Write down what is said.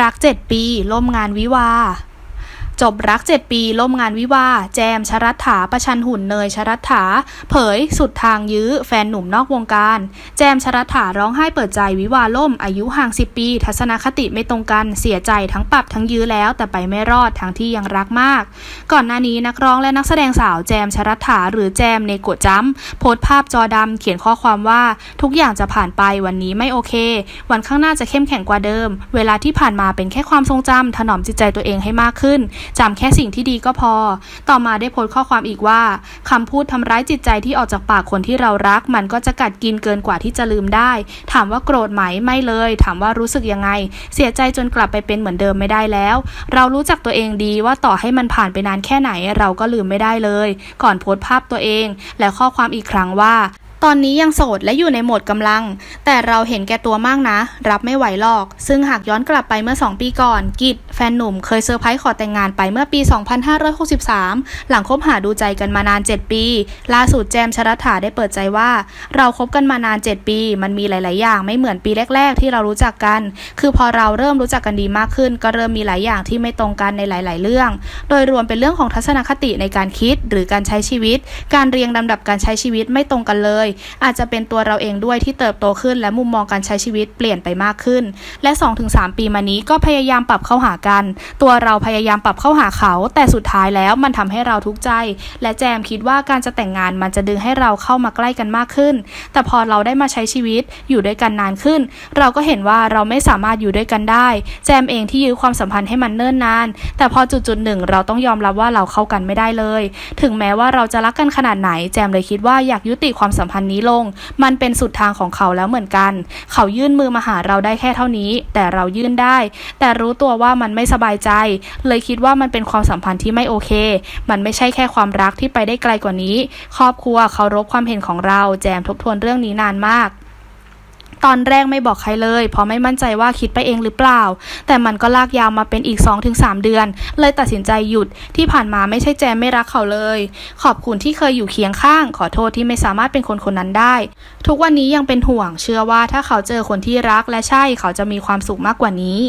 รัก 7 ปี ล่มงานวิวา จบรัก 7 ปี ล่มงานวิวา แจมชรัตถาประชันหุ่นเนยชรัตถา เผยสุดทางยื้อ แฟนหนุ่มนอกวงการ แจมชรัตถาร้องไห้เปิดใจวิวาล่ม อายุห่าง 10 ปี ทัศนคติไม่ตรงกันเสียใจทั้งปรับทั้งยื้อแล้ว แต่ไปไม่รอดทั้งที่ยังรักมาก ก่อนหน้านี้นักร้องและนักแสดงสาวแจมชรัตถาหรือแจมในโกะจัมโพสต์ภาพจอดำเขียนข้อความว่าทุกอย่างจะผ่านไปวันนี้ไม่โอเค วันข้างหน้าจะเข้มแข็งกว่าเดิม เวลาที่ผ่านมาเป็นแค่ความทรงจำถนอมจิตใจตัวเองให้มากขึ้นจำแค่สิ่งที่ดีก็พอ ต่อมาได้โพสต์ข้อความอีกว่าคำพูดทำร้ายจิตใจที่ออกจากปากคนที่เรารัก มันก็จะกัดกินเกินกว่าที่จะลืมได้ ถามว่าโกรธไหมไม่เลย ถามว่ารู้สึกยังไง เสียใจจนกลับไปเป็นเหมือนเดิมไม่ได้แล้ว เรารู้จักตัวเองดีว่าต่อให้มันผ่านไปนานแค่ไหน เราก็ลืมไม่ได้เลย ก่อนโพสต์ภาพตัวเอง และข้อความอีกครั้งว่า ตอนนี้ยังโสดและอยู่ในโหมดกำลัง แต่เราเห็นแก่ตัวมากนะ รับไม่ไหวหรอก ซึ่งหากย้อนกลับไปเมื่อ 2 ปีก่อน กิจแฟนหนุ่มเคยเซอร์ไพรส์ขอแต่งงานไปเมื่อปี 2563 หลังคบหาดูใจกันมานาน 7 ปี ล่าสุดแจมชรัตถาได้เปิดใจว่า เราคบกันมานาน 7 ปี มันมีหลาย ๆ อย่างไม่เหมือนปีแรก ๆ ที่เรารู้จักกัน คือพอเราเริ่มรู้จักกันดีมากขึ้น ก็เริ่มมีหลายอย่างที่ไม่ตรงกันในหลาย ๆ เรื่อง โดยรวมเป็นเรื่องของทัศนคติในการคิดหรือการใช้ชีวิต การเรียงลำดับการใช้ชีวิตไม่ตรงกันเลยอาจจะเป็นตัวเราเองด้วยที่เติบโตขึ้น และมุมมองการใช้ชีวิตเปลี่ยนไปมากขึ้น และ 2-3 ปีมานี้ก็พยายามปรับเข้าหากัน ตัวเราพยายามปรับเข้าหาเขา แต่สุดท้ายแล้วมันทำให้เราทุกข์ใจ และแจมคิดว่าการจะแต่งงานมันจะดึงให้เราเข้ามาใกล้กันมากขึ้น แต่พอเราได้มาใช้ชีวิตอยู่ด้วยกันนานขึ้น เราก็เห็นว่าเราไม่สามารถอยู่ด้วยกันได้ แจมเองที่ยื้อความสัมพันธ์ให้มันเนิ่นนาน แต่พอจุดจุดหนึ่งเราต้องยอมรับว่าเราเข้ากันไม่ได้เลย ถึงแม้ว่าเราจะรักกันขนาดไหน แจมเลยคิดว่าอยากยุติความสัมพันธ์นี้ลง มันเป็นสุดทางของเขาแล้วเหมือนกัน เขายื่นมือมาหาเราได้แค่เท่านี้ แต่เรายื่นได้ แต่รู้ตัวว่ามันไม่สบายใจ เลยคิดว่ามันเป็นความสัมพันธ์ที่ไม่โอเค มันไม่ใช่แค่ความรักที่ไปได้ไกลกว่านี้ ครอบครัวเคารพความเห็นของเรา แจมทบทวนเรื่องนี้นานมาก ตอนแรกไม่บอกใครเลย เพราะไม่มั่นใจว่าคิดไปเองหรือเปล่า แต่มันก็ลากยาวมาเป็นอีก 2-3 เดือน เลยตัดสินใจหยุดที่ผ่านมาไม่ใช่แจมไม่รักเขาเลย ขอบคุณที่เคยอยู่เคียงข้าง ขอโทษที่ไม่สามารถเป็นคนคนนั้นได้ ทุกวันนี้ยังเป็นห่วงเชื่อว่าถ้าเขาเจอคนที่รักและใช่เขาจะมีความสุขมากกว่านี้